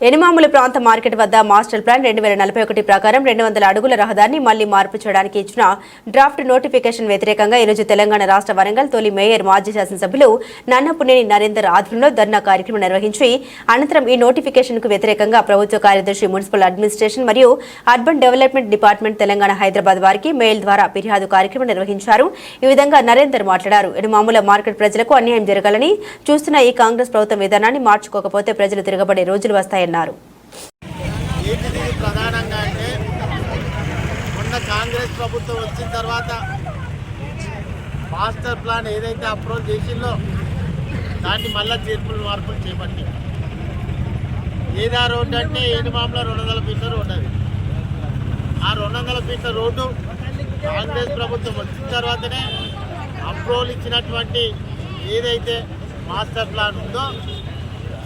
ఎనిమాముల ప్రాంత మార్కెట్ వద్ద master plan రెండు వేల నలభై ఒకటి ప్రకారం రెండు వందల అడుగుల రహదారిని మళ్ళీ మార్పు చేయడానికి ఇచ్చిన డ్రాఫ్ట్ నోటిఫికేషన్ వ్యతిరేకంగా ఈరోజు తెలంగాణ రాష్ట్ర వరంగల్ తొలి మేయర్ మాజీ శాసనసభ్యులు నన్నపునేని నరేందర్ ఆధ్వర్యంలో ధర్నా కార్యక్రమం నిర్వహించి అనంతరం ఈ నోటిఫికేషన్కు వ్యతిరేకంగా ప్రభుత్వ కార్యదర్శి మున్సిపల్ అడ్మినిస్ట్రేషన్ మరియు urban development department Telangana Hyderabad వారికి మెయిల్ ద్వారా ఫిర్యాదు కార్యక్రమం నిర్వహించారు. ఈ విధంగా నరేందర్ మాట్లాడారు. ఎనుమాముల మార్కెట్ ప్రజలకు అన్యాయం జరగాలని చూస్తున్న ఈ కాంగ్రెస్ ప్రభుత్వం విధానాన్ని మార్చుకోకపోతే ప్రజలు తిరగబడే రోజులు వస్తాయని ఏంటిది? ప్రధానంగా అంటే మొన్న కాంగ్రెస్ ప్రభుత్వం వచ్చిన తర్వాత మాస్టర్ ప్లాన్ ఏదైతే అప్రోచ్ చేసిందో దాన్ని మళ్ళా తీర్పులు మార్పులు చేపట్టి ఏదా రోడ్డు అంటే ఏనుమామల రెండు వందల ఫీట్ల రోడ్డు అది. ఆ రెండు వందల ఫీట్ల రోడ్డు కాంగ్రెస్ ప్రభుత్వం వచ్చిన తర్వాతనే అప్రూవల్ ఇచ్చినటువంటి ఏదైతే మాస్టర్ ప్లాన్ ఉందో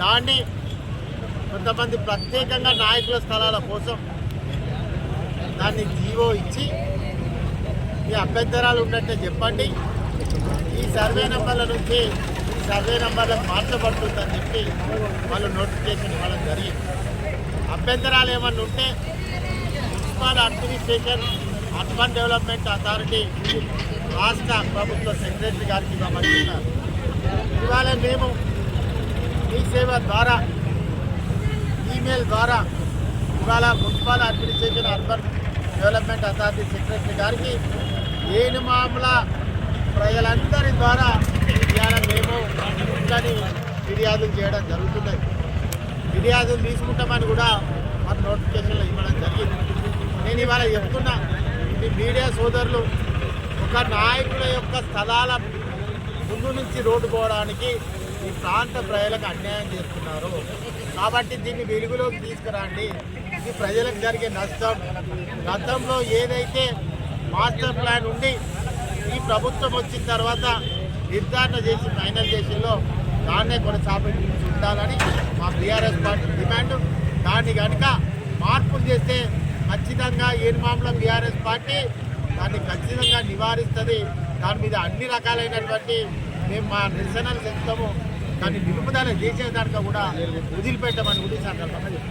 దాన్ని కొంతమంది ప్రత్యేకంగా నాయకుల స్థలాల కోసం దాన్ని జీవో ఇచ్చి ఈ అభ్యంతరాలు ఉన్నట్టే చెప్పండి. ఈ సర్వే నెంబర్ల నుంచి ఈ సర్వే నెంబర్లకు మార్చబడుతుందని చెప్పి వాళ్ళు నోటిఫికేషన్ ఇవ్వడం జరిగింది. అభ్యంతరాలు ఏమన్నా ఉంటే municipal administration urban development authority రాష్ట్ర ప్రభుత్వ సెక్రటరీ గారికి ఇవ్వమంటున్నారు ఇవాళ మేము మీ సేవ ద్వారా ఈమెయిల్ ద్వారా ఇవాళ municipal administration urban development authority secretary గారికి ఏనుమాముల ప్రజలందరి ద్వారా ఇవాళ మేము ఇంట్లోని ఫిర్యాదులు చేయడం జరుగుతున్నాయి ఫిర్యాదులు తీసుకుంటామని కూడా మన నోటిఫికేషన్లు ఇవ్వడం జరిగింది. నేను ఇవాళ చెప్తున్నా మీ మీడియా సోదరులు ఒక నాయకుల యొక్క స్థలాల ముందు నుంచి రోడ్డు పోవడానికి ఈ ప్రాంత ప్రజలకు అన్యాయం చేస్తున్నారు. కాబట్టి దీన్ని వెలుగులోకి తీసుకురండి. ఇది ప్రజలకు జరిగే నష్టం. గతంలో ఏదైతే మాస్టర్ ప్లాన్ ఉండి ఈ ప్రభుత్వం వచ్చిన తర్వాత నిర్ధారణ చేసి ఫైనల్ చేసిందో దాన్నే కొనసాగి ఉండాలని మా బీఆర్ఎస్ పార్టీ డిమాండ్. దాన్ని కనుక మార్పులు చేస్తే ఖచ్చితంగా ఏనుమామల బీఆర్ఎస్ పార్టీ దాన్ని ఖచ్చితంగా నివారిస్తుంది. దాని మీద అన్ని రకాలైనటువంటి మేము మా నిరసనలు చెప్తాము. దాన్ని నిలుపుదల చేసేదానిక కూడా వదిలిపెట్టమని కూడా ఈ సందర్భంగా